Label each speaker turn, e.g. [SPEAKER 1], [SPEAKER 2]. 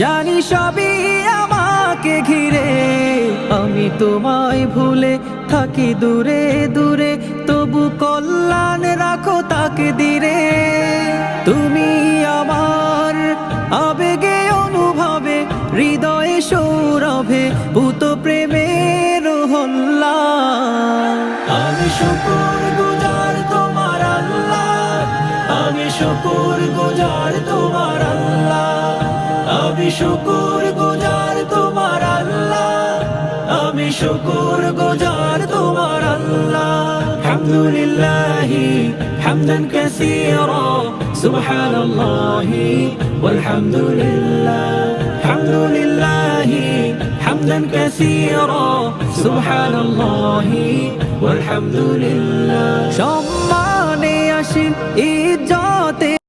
[SPEAKER 1] জানি সবই আমাকে ঘিরে। আমি তোমায় ভুলে থাকি দূরে দূরে, তবু কল্যাণ রাখো তাকে দিরে তুমি আমার আবেগে, অনুভবে, হৃদয়ে সৌরভে, ভূত প্রেমের আমি শুকুর গুজার তোমার আল্লাহ আমি শুকুর গুজার তোমার আল্লাহ শুকুর গুজার তোমার আল্লাহ। আমি শুকুর গুজার তোমার আল্লাহ। হামদুলিল্লাহ, হামদান কাসীরা, সুবহানাল্লাহ, ওয়ালহামদুলিল্লাহ। হামদুলিল্লাহ, হামদান কাসীরা, সুবহানাল্লাহ, ওয়ালহামদুলিল্লাহ। সম্মানে আসি ইজ্জতে।